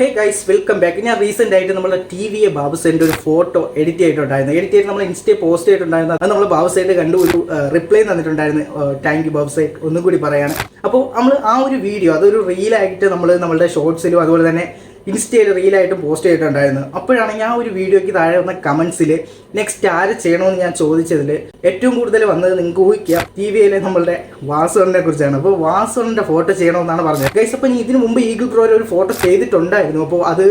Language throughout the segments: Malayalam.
ഹേ ഗൈസ് വെൽക്കം ബാക്ക് ഞാൻ റീസെന്റ് ആയിട്ട് നമ്മുടെ ടി വി എ ഒരു ഫോട്ടോ എഡിറ്റ് ചെയ്തിട്ടുണ്ടായിരുന്നു. എഡിറ്റ് ചെയ്ത് നമ്മൾ ഇൻസ്റ്റയിൽ പോസ്റ്റ് ചെയ്തിട്ടുണ്ടായിരുന്നു. അത് നമ്മൾ ബാബുസേന്റെ കണ്ടു ഒരു റിപ്ലൈ തന്നിട്ടുണ്ടായിരുന്നു. താങ്ക് യു ബാബുസൈറ്റ് ഒന്നും കൂടി പറയാണ്. അപ്പോൾ നമ്മൾ ആ ഒരു വീഡിയോ അതൊരു റീലായിട്ട് നമ്മൾ നമ്മളുടെ ഷോർട്സിലും അതുപോലെ തന്നെ ഇൻസ്റ്റയിൽ റീലായിട്ടും പോസ്റ്റ് ചെയ്തിട്ടുണ്ടായിരുന്നു. അപ്പോഴാണ് ഞാൻ ഒരു വീഡിയോയ്ക്ക് താഴെ വന്ന കമൻസിൽ നെക്സ്റ്റ് ആര് ചെയ്യണമെന്ന് ഞാൻ ചോദിച്ചതിൽ ഏറ്റവും കൂടുതൽ വന്നത് നിങ്ങൾക്ക് ഊഹിക്കുക ടി വിയിലെ നമ്മളുടെ വാസുവറിനെ കുറിച്ചാണ്. അപ്പോൾ വാസുവിന്റെ ഫോട്ടോ ചെയ്യണമെന്നാണ് പറഞ്ഞത്. ഗൈസ് അപ്പം ഇതിന് മുമ്പ് ഈഗിൾ പ്രോയിൽ ഒരു ഫോട്ടോ ചെയ്തിട്ടുണ്ടായിരുന്നു. അപ്പോൾ അത്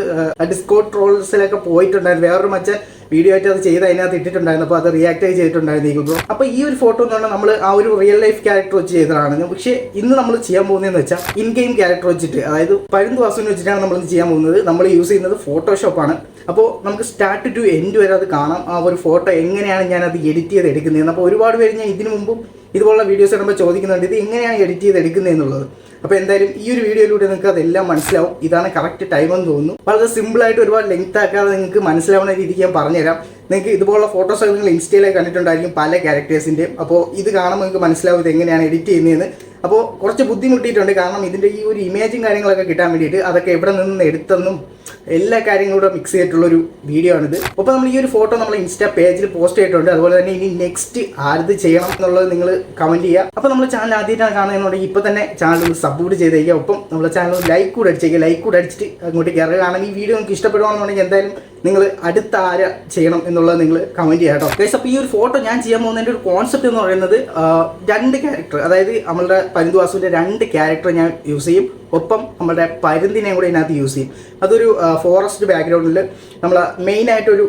ഡിസ്കോട്ട് ട്രോൾസിലൊക്കെ പോയിട്ടുണ്ടായിരുന്നു. വേറൊരു മച്ചൻ വീഡിയോ ആയിട്ട് അത് ചെയ്ത് അതിനകത്ത് ഇട്ടിട്ടുണ്ടായിരുന്നു. അപ്പോൾ അത് റിയാക്ട് ചെയ്തിട്ടുണ്ടായിരുന്നു ഈഗിൾ അപ്പോൾ ഈ ഒരു ഫോട്ടോ എന്ന് പറഞ്ഞാൽ നമ്മൾ ആ ഒരു റിയൽ ലൈഫ് ക്യാരക്ടർ വെച്ച് ചെയ്തതാണ്. പക്ഷേ ഇന്ന് നമ്മൾ ചെയ്യാൻ പോകുന്നതെന്ന് വെച്ചാൽ ഇൻ ഗെയിം ക്യാരക്ടർ വെച്ചിട്ട് അതായത് പരുന്ത് വാസുവിനെ വെച്ചിട്ടാണ് നമ്മൾ ചെയ്യാൻ പോകുന്നത്. നമ്മൾ യൂസ് ചെയ്യുന്നത് ഫോട്ടോഷോപ്പാണ് അപ്പോൾ നമുക്ക് സ്റ്റാർട്ട് ടു എൻഡ് വരെ അത് കാണാം. ആ ഒരു ഫോട്ടോ എങ്ങനെയാണ് ഞാൻ അത് എഡിറ്റ് ചെയ്ത് എടുക്കുന്നത് അപ്പോൾ ഒരുപാട് പേര് ഞാൻ ഇതിനു മുമ്പും ഇതുപോലുള്ള വീഡിയോസ് ഇടുമ്പോൾ ചോദിക്കുന്നുണ്ട് ഇത് എങ്ങനെയാണ് എഡിറ്റ് ചെയ്ത് എടുക്കുന്നത് എന്നുള്ളത് അപ്പോൾ എന്തായാലും ഈ ഒരു വീഡിയോയിലൂടെ നിങ്ങൾക്ക് അതെല്ലാം മനസ്സിലാവും. ഇതാണ് കറക്റ്റ് ടൈം എന്ന് തോന്നുന്നു. വളരെ സിമ്പിൾ ആയിട്ട് ഒരുപാട് ലെങ്ത് ആക്കാതെ നിങ്ങൾക്ക് മനസ്സിലാവുന്ന രീതിക്ക് ഞാൻ പറഞ്ഞുതരാം. നിങ്ങൾക്ക് ഇതുപോലുള്ള ഫോട്ടോസ് ഒക്കെ നിങ്ങൾ ഇൻസ്റ്റയിലേക്ക് കണ്ടിട്ടുണ്ടായിരിക്കും പല ക്യാരക്ടേഴ്സിന്റെയും അപ്പോൾ ഇത് കാണുമ്പോൾ നിങ്ങൾക്ക് മനസ്സിലാവും ഇത് എങ്ങനെയാണ് എഡിറ്റ് ചെയ്യുന്നതെന്ന്. അപ്പോൾ കുറച്ച് ബുദ്ധിമുട്ടിയിട്ടുണ്ട്. കാരണം ഇതിന്റെ ഈ ഒരു ഇമേജും കാര്യങ്ങളൊക്കെ കിട്ടാൻ വേണ്ടിയിട്ട് അതൊക്കെ എവിടെ നിന്ന് എടുത്തെന്നും എല്ലാ കാര്യങ്ങളും കൂടെ മിക്സ് ചെയ്തിട്ടുള്ള ഒരു വീഡിയോ ആണിത്. അപ്പോൾ നമ്മൾ ഈ ഒരു ഫോട്ടോ നമ്മൾ ഇൻസ്റ്റാ പേജിൽ പോസ്റ്റ് ചെയ്തിട്ടുണ്ട്. അതുപോലെ തന്നെ ഇനി നെക്സ്റ്റ് ആരത് ചെയ്യണം എന്നുള്ളത് നിങ്ങൾ കമന്റ് ചെയ്യുക. അപ്പോൾ നമ്മൾ ചാനൽ ആദ്യമായിട്ടാണ് കാണുന്നതെന്നുണ്ടെങ്കിൽ ഇപ്പോൾ തന്നെ ചാനൽ ഒന്ന് സപ്പോർട്ട് ചെയ്തേക്കുക. ഒപ്പം നമ്മുടെ ചാനൽ ലൈക്ക് കൂടെ അടിച്ചേക്കുക. ലൈക്ക് കൂടെ അടിച്ചിട്ട് അങ്ങോട്ട് കയറുക കാരണം ഈ വീഡിയോ നിങ്ങൾക്ക് ഇഷ്ടപ്പെടുകയാണെന്നുണ്ടെങ്കിൽ എന്തായാലും നിങ്ങൾ അടുത്ത ആര ചെയ്യണം എന്നുള്ളത് നിങ്ങൾ കമന്റ് ചെയ്യാം കേട്ടോ. അപ്പോൾ ഈ ഒരു ഫോട്ടോ ഞാൻ ചെയ്യാൻ പോകുന്നതിന്റെ ഒരു കോൺസെപ്റ്റ് എന്ന് പറയുന്നത് രണ്ട് ക്യാരക്ടർ അതായത് നമ്മളുടെ പരിന്തുവാസുവിന്റെ രണ്ട് ക്യാരക്ടർ ഞാൻ യൂസ് ചെയ്യും. ഒപ്പം നമ്മുടെ പരുന്തിനെയും കൂടെ ഇതിനകത്ത് യൂസ് ചെയ്യും. അതൊരു ഫോറസ്റ്റ് ബാക്ക്ഗ്രൗണ്ടിൽ നമ്മൾ മെയിൻ മെയിനായിട്ടൊരു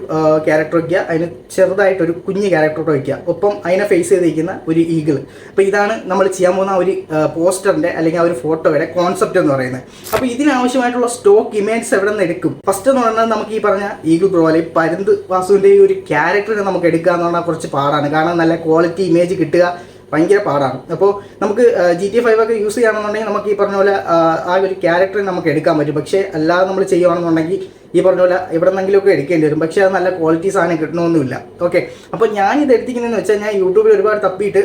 ക്യാരക്ടർ വയ്ക്കുക. അതിന് ചെറുതായിട്ടൊരു കുഞ്ഞ് ക്യാരക്ടർ വയ്ക്കുക. ഒപ്പം അതിനെ ഫേസ് ചെയ്തിരിക്കുന്ന ഒരു ഈഗിൾ അപ്പോൾ ഇതാണ് നമ്മൾ ചെയ്യാൻ പോകുന്ന ഒരു പോസ്റ്ററിന്റെ അല്ലെങ്കിൽ ആ ഒരു ഫോട്ടോയുടെ കോൺസെപ്റ്റ് എന്ന് പറയുന്നത്. അപ്പോൾ ഇതിനാവശ്യമായിട്ടുള്ള സ്റ്റോക്ക് ഇമേജ്സ് എവിടെ നിന്ന് എടുക്കും? ഫസ്റ്റ് എന്ന് പറഞ്ഞാൽ നമുക്ക് ഈ പറഞ്ഞ ഈഗിൾ പ്രോ അല്ലെങ്കിൽ പരുന്ത് വാസുവിന്റെ ഈ ഒരു ക്യാരക്ടറിനെ നമുക്ക് എടുക്കുക എന്ന് പറഞ്ഞാൽ കുറച്ച് പാടാണ്. കാരണം നല്ല ക്വാളിറ്റി ഇമേജ് കിട്ടുക. ഭയങ്കര പാടാണ്. അപ്പോൾ നമുക്ക് ജി ടി ഫൈവ് ഒക്കെ യൂസ് ചെയ്യുകയാണെന്നുണ്ടെങ്കിൽ നമുക്ക് ഈ പറഞ്ഞ പോലെ ആ, ഒരു ക്യാരക്ടർ നമുക്ക് എടുക്കാൻ പറ്റും. പക്ഷേ അല്ലാതെ നമ്മൾ ചെയ്യുകയാണെന്നുണ്ടെങ്കിൽ ഈ പറഞ്ഞ പോലെ എവിടെ നിന്നെങ്കിലുമൊക്കെ എടുക്കേണ്ടി വരും. പക്ഷേ അത് നല്ല ക്വാളിറ്റി സാധനം കിട്ടണമെന്നില്ല ഓക്കെ അപ്പോൾ ഞാൻ ഇത് എടുത്തിരിക്കുന്നതെന്ന് വെച്ചാൽ ഞാൻ യൂട്യൂബിൽ ഒരുപാട് തപ്പിയിട്ട്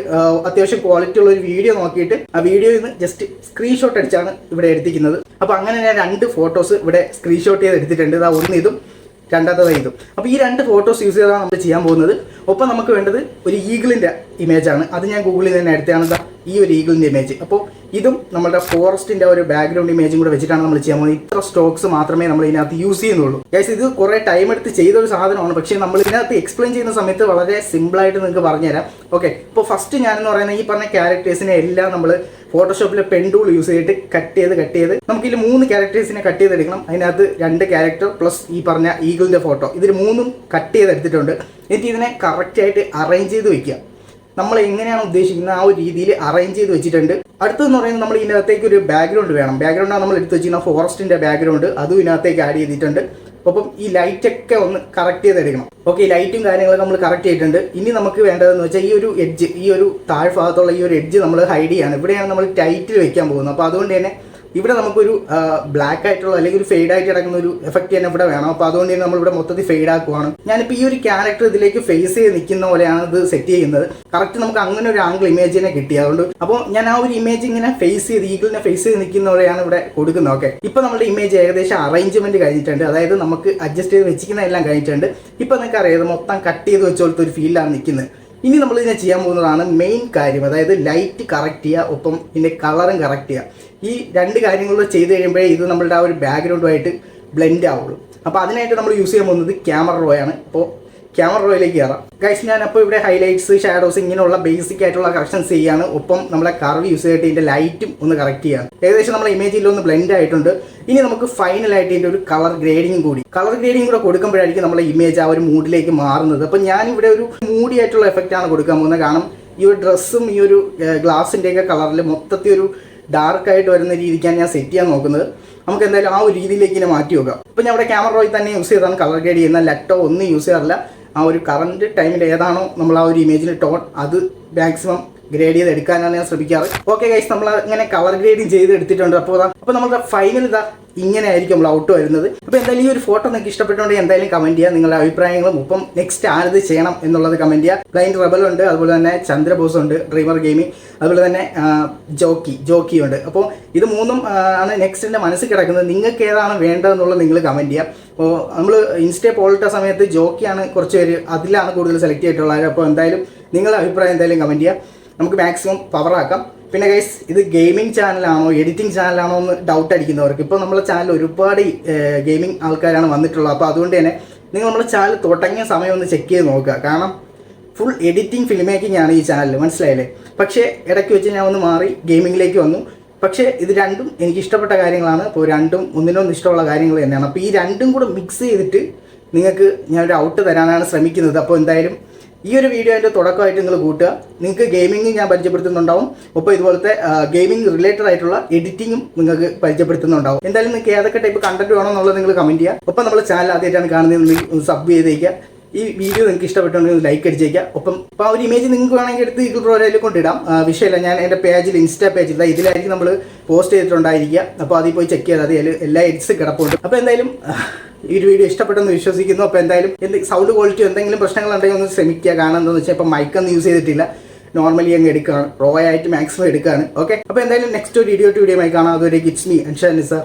അത്യാവശ്യം ക്വാളിറ്റി ഉള്ള ഒരു വീഡിയോ നോക്കിയിട്ട് ആ വീഡിയോയിൽ നിന്ന് ജസ്റ്റ് സ്ക്രീൻഷോട്ട് അടിച്ചാണ് ഇവിടെ എടുത്തിരിക്കുന്നത്. അപ്പോൾ അങ്ങനെ ഞാൻ രണ്ട് ഫോട്ടോസ് ഇവിടെ സ്ക്രീൻഷോട്ട് ചെയ്ത് എടുത്തിട്ടുണ്ട്. ഇതാ ഒന്ന് ഇതും രണ്ടാമത്തത് ഇതും അപ്പോൾ ഈ രണ്ട് ഫോട്ടോസ് യൂസ് ചെയ്താണ് നമ്മൾ ചെയ്യാൻ പോകുന്നത്. ഒപ്പം നമുക്ക് വേണ്ടത് ഒരു ഈഗിളിന്റെ ഇമേജാണ് അത് ഞാൻ ഗൂഗിളിൽ തന്നെ എടുത്തതാണ് ഈ ഒരു ഈഗിളിന്റെ ഇമേജ് അപ്പോൾ ഇതും നമ്മുടെ ഫോറസ്റ്റിന്റെ ഒരു ബാക്ക്ഗ്രൗണ്ട് ഇമേജും കൂടെ വെച്ചിട്ടാണ് നമ്മൾ ചെയ്യാൻ പോകുന്നത്. ഇത്ര സ്റ്റോക്സ് മാത്രമേ നമ്മൾ ഇതിനകത്ത് യൂസ് ചെയ്യുന്നുള്ളൂ. ഗൈസ് ഇത് കുറേ ടൈം എടുത്ത് ചെയ്ത ഒരു സാധനമാണ്. പക്ഷേ നമ്മൾ ഇതിനകത്ത് എക്സ്പ്ലെയിൻ ചെയ്യുന്ന സമയത്ത് വളരെ സിമ്പിളായിട്ട് നിങ്ങൾക്ക് പറഞ്ഞുതരാം. ഓക്കെ ഇപ്പോൾ ഫസ്റ്റ് ഞാനെന്ന് പറയുന്ന ഈ പറഞ്ഞ ക്യാരക്ടേഴ്സിനെ എല്ലാം നമ്മൾ ഫോട്ടോഷോപ്പിലെ പെൻ ടൂൾ യൂസ് ചെയ്തിട്ട് കട്ട് ചെയ്ത് കട്ട് ചെയ്ത് നമുക്ക് ഇതിൽ മൂന്ന് ക്യാരക്ടേഴ്സിനെ കട്ട് ചെയ്തെടുക്കണം. അതിനകത്ത് രണ്ട് ക്യാരക്ടർ പ്ലസ് ഈ പറഞ്ഞ ഈഗിളിന്റെ ഫോട്ടോ ഇതിൽ മൂന്നും കട്ട് ചെയ്തെടുത്തിട്ടുണ്ട്. എന്നിട്ട് ഇതിനെ കറക്റ്റായിട്ട് അറേഞ്ച് ചെയ്ത് വെക്കുക. നമ്മൾ എങ്ങനെയാണ് ഉദ്ദേശിക്കുന്നത് ആ ഒരു രീതിയിൽ അറേഞ്ച് ചെയ്ത് വെച്ചിട്ടുണ്ട്. അടുത്തെന്ന് പറയുന്നത് നമ്മൾ ഇതിനകത്തേക്ക് ഒരു ബാക്ക്ഗ്രൗണ്ട് വേണം. ബാക്ക്ഗ്രൗണ്ടാണ് നമ്മൾ എടുത്ത് വെച്ചിരുന്ന ഫോറസ്റ്റിന്റെ ബാക്ക്ഗ്രൗണ്ട് അതും ഇതിനകത്തേക്ക് ആഡ് ചെയ്തിട്ടുണ്ട്. അപ്പം ഈ ലൈറ്റ് ഒക്കെ ഒന്ന് കറക്റ്റ് ചെയ്തെടുക്കണം ഓക്കെ ലൈറ്റും കാര്യങ്ങളൊക്കെ നമ്മൾ കറക്റ്റ് ചെയ്തിട്ടുണ്ട്. ഇനി നമുക്ക് വേണ്ടതെന്ന് വെച്ചാൽ ഈ ഒരു എഡ്ജ് ഈ ഒരു താഴ്ഭാഗത്തുള്ള ഈ ഒരു എഡ്ജ് നമ്മൾ ഹൈഡ് ചെയ്യാണ്. ഇവിടെയാണ് നമ്മൾ ടൈറ്റിൽ വെക്കാൻ പോകുന്നത്. അപ്പോൾ അതുകൊണ്ട് തന്നെ ഇവിടെ നമുക്കൊരു ബ്ലാക്ക് ആയിട്ടുള്ള അല്ലെങ്കിൽ ഒരു ഫെയ്ഡ് ആയിട്ട് കിടക്കുന്ന ഒരു എഫക്റ്റ് തന്നെ ഇവിടെ വേണം. അപ്പോൾ അതുകൊണ്ട് തന്നെ നമ്മൾ ഇവിടെ മൊത്തത്തിൽ ഫെയ്ഡ് ആക്കുവാണ്. ഞാനിപ്പോൾ ഈ ഒരു ക്യാരക്ടർ ഇതിലേക്ക് ഫേസ് ചെയ്ത് നിൽക്കുന്ന പോലെയാണ് ഇത് സെറ്റ് ചെയ്യുന്നത്. കറക്റ്റ് നമുക്ക് അങ്ങനെ ഒരു ആംഗിൾ ഇമേജ് തന്നെ കിട്ടി. അതുകൊണ്ട് അപ്പോൾ ഞാൻ ആ ഒരു ഇമേജ് ഇങ്ങനെ ഫേസ് ചെയ്ത് ഈഗിളിനെ ഫേസ് ചെയ്ത് നിൽക്കുന്ന പോലെയാണ് ഇവിടെ കൊടുക്കുന്നത്. ഓക്കെ ഇപ്പോൾ നമ്മുടെ ഇമേജ് ഏകദേശം അറേഞ്ച്മെന്റ് കഴിഞ്ഞിട്ടുണ്ട്. അതായത് നമുക്ക് അഡ്ജസ്റ്റ് ചെയ്ത് വെച്ചിരിക്കുന്ന എല്ലാം കഴിഞ്ഞിട്ടുണ്ട്. ഇപ്പോൾ നിങ്ങൾക്ക് അറിയാം ഇത് മൊത്തം കട്ട് ചെയ്ത് വെച്ചോളത്തെ ഒരു ഫീലാണ് നിൽക്കുന്നത്. ഇനി നമ്മൾ ഇതിനെ ചെയ്യാൻ പോകുന്നതാണ് മെയിൻ കാര്യം അതായത് ലൈറ്റ് കറക്റ്റ് ചെയ്യുക ഒപ്പം ഇതിന്റെ കളറും കറക്റ്റ് ചെയ്യുക. ഈ രണ്ട് കാര്യങ്ങളും ചെയ്ത് കഴിയുമ്പോഴേ ഇത് നമ്മളുടെ ആ ഒരു ബാക്ക്ഗ്രൗണ്ടുമായിട്ട് ബ്ലെൻഡ് ആവുള്ളൂ. അപ്പോൾ അതിനായിട്ട് നമ്മൾ യൂസ് ചെയ്യാൻ പോകുന്നത് ക്യാമറ റോയാണ് അപ്പോൾ ക്യാമറ റോയിലേക്ക് കയറാം. ഗൈസ് ഞാൻ അപ്പോൾ ഇവിടെ ഹൈലൈറ്റ്സ് ഷാഡോസ് ഇങ്ങനെയുള്ള ബേസിക് ആയിട്ടുള്ള കറക്ഷൻസ് ചെയ്യാണ്. ഒപ്പം നമ്മളെ കർവ് യൂസ് ചെയ്തിട്ട് ഇതിന്റെ ലൈറ്റും ഒന്ന് കറക്റ്റ് ചെയ്യാം ഏകദേശം നമ്മുടെ ഇമേജിൽ ഒന്ന് ബ്ലെൻഡ് ആയിട്ടുണ്ട്. ഇനി നമുക്ക് ഫൈനലായിട്ട് ഇതിന്റെ ഒരു കളർ ഗ്രേഡിങ്ങും കൂടി. കളർ ഗ്രേഡിങ് കൂടെ കൊടുക്കുമ്പോഴായിരിക്കും നമ്മളെ ഇമേജ് ആ ഒരു മൂഡിലേക്ക് മാറുന്നത്. അപ്പോൾ ഞാനിവിടെ ഒരു മൂഡി ആയിട്ടുള്ള എഫക്റ്റ് ആണ് കൊടുക്കാൻ പോകുന്നത്. കാരണം ഈ ഒരു ഡ്രസ്സും ഈ ഒരു ഗ്ലാസിന്റെയൊക്കെ കളറിൽ മൊത്തത്തിൽ ഒരു ഡാർക്കായിട്ട് വരുന്ന രീതിക്കാണ് ഞാൻ സെറ്റ് ചെയ്യാൻ നോക്കുന്നത്. നമുക്ക് എന്തായാലും ആ ഒരു രീതിയിലേക്ക് ഇങ്ങനെ മാറ്റി വെക്കാം. ഇപ്പം ഞാൻ ഇവിടെ ക്യാമറ റോയിൽ തന്നെ യൂസ് ചെയ്താണ് കളർ ഗ്രേഡ് ചെയ്യുന്ന ലെറ്റോ ഒന്നും യൂസ് ചെയ്യാറില്ല. ആ ഒരു കറണ്ട് ടൈമിൽ ഏതാണോ നമ്മൾ ആ ഒരു ഇമേജിൽ ടോൺ അത് മാക്സിമം ഗ്രേഡ് ചെയ്ത് എടുക്കാനാണ് ഞാൻ ശ്രമിക്കാറ്. ഓക്കെ ഗൈസ് നമ്മൾ ഇങ്ങനെ കളർ ഗ്രേഡിങ് ചെയ്ത് എടുത്തിട്ടുണ്ട്. അപ്പോൾ അപ്പോൾ നമ്മുടെ ഫൈനൽ ഇതാ ഇങ്ങനെ ആയിരിക്കും നമ്മൾ ഔട്ട് വരുന്നത്. അപ്പോൾ എന്തായാലും ഈ ഒരു ഫോട്ടോ നിങ്ങൾക്ക് ഇഷ്ടപ്പെട്ടുണ്ടെങ്കിൽ എന്തായാലും കമന്റ് ചെയ്യുക നിങ്ങളുടെ അഭിപ്രായങ്ങളും ഒപ്പം നെക്സ്റ്റ് ആരത് ചെയ്യണം എന്നുള്ളത് കമന്റ് ചെയ്യുക ബ്ലൈൻഡ് റബൽ ഉണ്ട് അതുപോലെ തന്നെ ചന്ദ്രബോസ് ഉണ്ട് ഡ്രീമർ ഗെയിമിംഗ് അതുപോലെ തന്നെ ജോക്കി ജോക്കി ഉണ്ട്. അപ്പോൾ ഇത് മൂന്നും ആണ് ആണ് നെക്സ്റ്റിന്റെ മനസ്സിൽ കിടക്കുന്നത്. നിങ്ങൾക്ക് ഏതാണ് വേണ്ടതെന്നുള്ളത് നിങ്ങൾ കമന്റ് ചെയ്യുക അപ്പോൾ നമ്മൾ ഇൻസ്റ്റേ പോളിട്ട സമയത്ത് ജോക്കിയാണ് കുറച്ച് പേര് അതിലാണ് കൂടുതൽ സെലക്ട് ചെയ്തിട്ടുള്ളത്. അപ്പോൾ എന്തായാലും നിങ്ങളുടെ അഭിപ്രായം എന്തായാലും കമന്റ് ചെയ്യുക നമുക്ക് മാക്സിമം പവറാക്കാം പിന്നെ ഗൈസ് ഇത് ഗെയിമിംഗ് ചാനലാണോ എഡിറ്റിംഗ് ചാനലാണോ എന്ന് ഡൗട്ട് അടിക്കുന്നവർക്ക്. ഇപ്പോൾ നമ്മളെ ചാനൽ ഒരുപാട് ഗെയിമിംഗ് ആൾക്കാരാണ് വന്നിട്ടുള്ളത്. അപ്പോൾ അതുകൊണ്ട് തന്നെ നിങ്ങൾ നമ്മളെ ചാനൽ തുടങ്ങിയ സമയം ഒന്ന് ചെക്ക് ചെയ്ത് നോക്കുക. കാരണം ഫുൾ എഡിറ്റിംഗ് ഫിലിം മേക്കിംഗ് ആണ് ഈ ചാനൽ മനസ്സിലായില്ലേ? പക്ഷേ ഇടയ്ക്ക് വെച്ച് ഞാൻ ഒന്ന് മാറി ഗെയിമിങ്ങിലേക്ക് വന്നു. പക്ഷേ ഇത് രണ്ടും എനിക്ക് ഇഷ്ടപ്പെട്ട കാര്യങ്ങളാണ്. അപ്പോൾ രണ്ടും ഒന്നിനൊന്നും ഇഷ്ടമുള്ള കാര്യങ്ങൾ തന്നെയാണ്. അപ്പോൾ ഈ രണ്ടും കൂടെ മിക്സ് ചെയ്തിട്ട് നിങ്ങൾക്ക് ഞാനൊരു ഔട്ട് തരാനാണ് ശ്രമിക്കുന്നത്. അപ്പോൾ എന്തായാലും ഈ ഒരു വീഡിയോ തുടക്കമായിട്ട് നിങ്ങൾ കൂട്ടുക. നിങ്ങൾക്ക് ഗെയിമിംഗ് ഞാൻ പരിചയപ്പെടുത്തുന്നുണ്ടാവും. ഒപ്പം ഇതുപോലത്തെ ഗെയിമിംഗ് റിലേറ്റഡ് ആയിട്ടുള്ള എഡിറ്റിംഗും നിങ്ങൾക്ക് പരിചയപ്പെടുത്തുന്നുണ്ടാവും. എന്തായാലും നിങ്ങൾക്ക് ഏതൊക്കെ ടൈപ്പ് കണ്ടന്റ് വേണമെന്നുള്ളത് നിങ്ങൾ കമന്റ് ചെയ്യുക. ഒപ്പം നമ്മൾ ചാനൽ ആദ്യമായിട്ടാണ് കാണുന്നത് ഒന്ന് സബ് ചെയ്തേക്കുക. ഈ വീഡിയോ നിങ്ങൾക്ക് ഇഷ്ടപ്പെട്ടുണ്ടെങ്കിൽ ലൈക്ക് അടിച്ചേക്കുക ഒപ്പം അപ്പോൾ ആ ഒരു ഇമേജ് നിങ്ങൾക്ക് വേണമെങ്കിൽ എടുത്ത് ഈഗിൾ പ്രോയിലേക്ക് കൊണ്ടിടാം. വിഷയമല്ല. ഞാൻ എന്റെ പേജിൽ ഇൻസ്റ്റാ പേജിൽ ഇതിലായിരിക്കും നമ്മൾ പോസ്റ്റ് ചെയ്തിട്ടുണ്ടായിരിക്കുക. അപ്പോൾ അതിൽ പോയി ചെക്ക് ചെയ്താൽ അതിൽ എല്ലാ എഡിറ്റ്സ് കിടപ്പുണ്ട്. അപ്പോൾ എന്തായാലും ഈ ഒരു വീഡിയോ ഇഷ്ടപ്പെട്ടെന്ന് വിശ്വസിക്കുന്നു. അപ്പോൾ എന്തായാലും എന്ത് സൗണ്ട് ക്വാളിറ്റി എന്തെങ്കിലും പ്രശ്നങ്ങളുണ്ടെങ്കിൽ ഒന്ന് ശ്രമിക്കുക. കാരണം എന്താണെന്ന് വെച്ചാൽ ഇപ്പോൾ മൈക്കൊന്നും യൂസ് ചെയ്തിട്ടില്ല. നോർമലി അങ്ങ് എടുക്കുകയാണ്. റോ ആയിട്ട് മാക്സിമം എടുക്കുകയാണ്. ഓക്കെ അപ്പോൾ എന്തായാലും നെക്സ്റ്റ് ഒരു വീഡിയോ ടു വീഡിയോ ആയി കാണാം. അതുവരെ ഇറ്റ്സ് മീ അൻഷാ നിസാർ